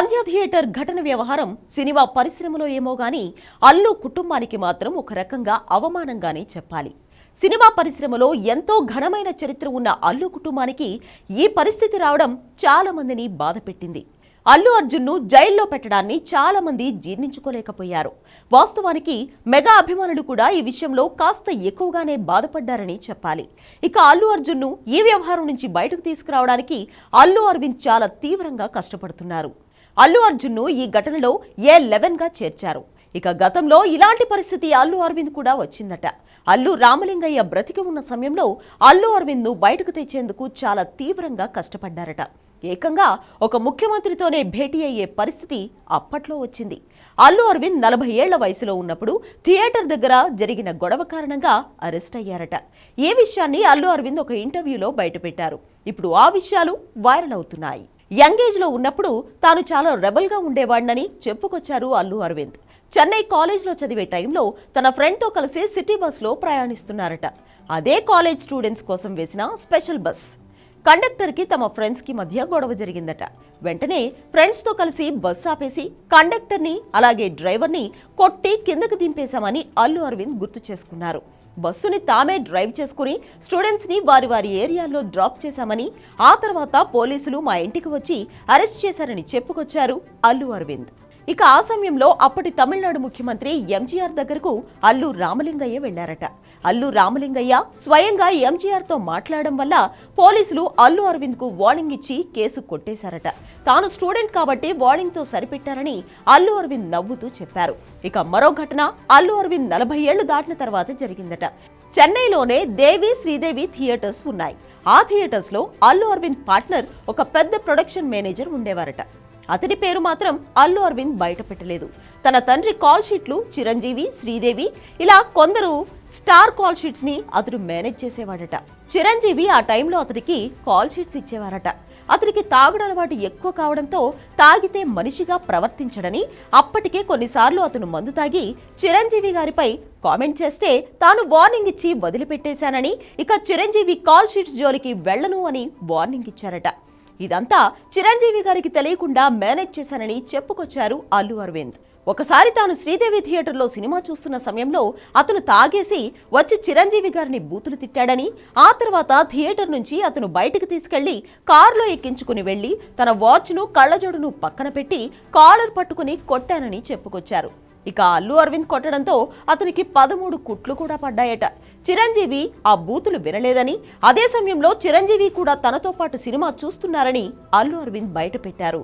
సంధ్య theatre ఘటన వ్యవహారం cinema పరిశ్రమలో ఏమో గాని అల్లు కుటుంబానికి మాత్రం ఒక రకంగా అవమానంగానే చెప్పాలి. సినిమా పరిశ్రమలో ఎంతో ఘనమైన చరిత్ర ఉన్న అల్లు కుటుంబానికి ఈ పరిస్థితి రావడం చాలా మందిని బాధపెట్టింది అల్లు అర్జున్ను జైల్లో పెట్టడాన్ని చాలా మంది జీర్ణించుకోలేకపోయారు. వాస్తవానికి మెగా అభిమానులు కూడా ఈ విషయంలో కాస్త ఎక్కువగానే బాధపడ్డారని చెప్పాలి. ఇక అల్లు అర్జున్ను ఈ వ్యవహారం నుంచి బయటకు తీసుకురావడానికి అల్లు అరవింద్ చాలా తీవ్రంగా కష్టపడుతున్నారు. అల్లు అర్జున్ను ఈ ఘటనలో ఏ లెవెన్గా చేర్చారు. ఇక గతంలో ఇలాంటి పరిస్థితి అల్లు అరవింద్ కూడా వచ్చిందట. అల్లు రామలింగయ్య బ్రతికి ఉన్న సమయంలో అల్లు అరవింద్ను బయటకు తెచ్చేందుకు చాలా తీవ్రంగా కష్టపడ్డారట. ఏకంగా ఒక ముఖ్యమంత్రితోనే భేటీ అయ్యే పరిస్థితి అప్పట్లో వచ్చింది. అల్లు అరవింద్ నలభై ఏళ్ళ వయసులో ఉన్నప్పుడు థియేటర్ దగ్గర జరిగిన గొడవ కారణంగా అరెస్ట్ అయ్యారట. ఈ విషయాన్ని అల్లు అరవింద్ ఒక ఇంటర్వ్యూలో బయటపెట్టారు. ఇప్పుడు ఆ విషయాలు వైరల్ అవుతున్నాయి. యంగేజ్లో లో ఉన్నప్పుడు తాను చాలా రెబల్గా ఉండేవాడినని చెప్పుకొచ్చారు అల్లు అరవింద్. చెన్నై కాలేజ్లో చదివే టైంలో తన ఫ్రెండ్తో కలిసి సిటీ బస్లో ప్రయాణిస్తున్నారట. అదే కాలేజ్ స్టూడెంట్స్ కోసం వేసిన స్పెషల్ బస్. కండక్టర్కి తమ ఫ్రెండ్స్కి మధ్య గొడవ జరిగిందట. వెంటనే ఫ్రెండ్స్తో కలిసి బస్ ఆపేసి కండక్టర్ని అలాగే డ్రైవర్ని కొట్టి కిందకు దింపేశామని అల్లు అరవింద్ గుర్తు చేసుకున్నారు. బస్సుని తామే డ్రైవ్ చేసుకుని స్టూడెంట్స్ని వారి వారి ఏరియాలో డ్రాప్ చేశామని ఆ తర్వాత పోలీసులు మా ఇంటికి వచ్చి అరెస్ట్ చేశారని చెప్పుకొచ్చారు అల్లు అరవింద్. ఇక ఆ సమయంలో అప్పటి తమిళనాడు ముఖ్యమంత్రి ఎంజీఆర్ దగ్గరకు అల్లు రామలింగయ్య వెళ్ళారట. అల్లు రామలింగయ్య స్వయంగా ఎంజీఆర్తో మాట్లాడడం వల్ల పోలీసులు అల్లు అరవింద్కు వార్నింగ్ ఇచ్చి కేసు కొట్టేశారట. తాను స్టూడెంట్ కాబట్టి వార్నింగ్తో సరిపెట్టారని అల్లు అరవింద్ నవ్వుతూ చెప్పారు. ఇక మరో ఘటన అల్లు అరవింద్ నలభై ఏళ్ళు దాటిన తర్వాత జరిగిందట. చెన్నైలోనే దేవి శ్రీదేవి థియేటర్స్ ఉన్నాయి. ఆ థియేటర్స్లో అల్లు అరవింద్ పార్ట్నర్ ఒక పెద్ద ప్రొడక్షన్ మేనేజర్ ఉండేవారట. అతడి పేరు మాత్రం అల్లు అరవింద్ బయట పెట్టలేదు తన తండ్రి కాల్ షీట్లు చిరంజీవి శ్రీదేవి ఇలా కొందరు స్టార్ కాల్ షీట్స్ని అతడు మేనేజ్ చేసేవాడట. చిరంజీవి ఆ టైంలో అతడికి కాల్ షీట్స్ ఇచ్చేవారట. అతనికి తాగుడు అలవాటు ఎక్కువ కావడంతో తాగితే మనిషిగా ప్రవర్తించడని అప్పటికే కొన్నిసార్లు అతను మందు తాగి చిరంజీవి గారిపై కామెంట్ చేస్తే తాను వార్నింగ్ ఇచ్చి వదిలిపెట్టేశానని ఇక చిరంజీవి కాల్ షీట్స్ జోలికి వెళ్ళను అని వార్నింగ్ ఇచ్చారట. ఇదంతా చిరంజీవి గారికి తెలియకుండా మేనేజ్ చేశానని చెప్పుకొచ్చారు అల్లు అరవింద్. ఒకసారి తాను శ్రీదేవి థియేటర్లో సినిమా చూస్తున్న సమయంలో అతను తాగేసి వచ్చి చిరంజీవి గారిని బూతులు తిట్టాడని ఆ తర్వాత థియేటర్ నుంచి అతను బయటకు తీసుకెళ్ళి కారులో ఎక్కించుకుని వెళ్ళి తన వాచ్ను కళ్ళజోడును పక్కన పెట్టి కాలర్ పట్టుకుని కొట్టానని చెప్పుకొచ్చారు. ఇక అల్లు అరవింద్ కొట్టడంతో అతనికి పదమూడు కుట్లు కూడా పడ్డాయట. చిరంజీవి ఆ బూతులు వినలేదని అదే సమయంలో చిరంజీవి కూడా తనతో పాటు సినిమా చూస్తున్నారని అల్లు అరవింద్ బయటపెట్టారు.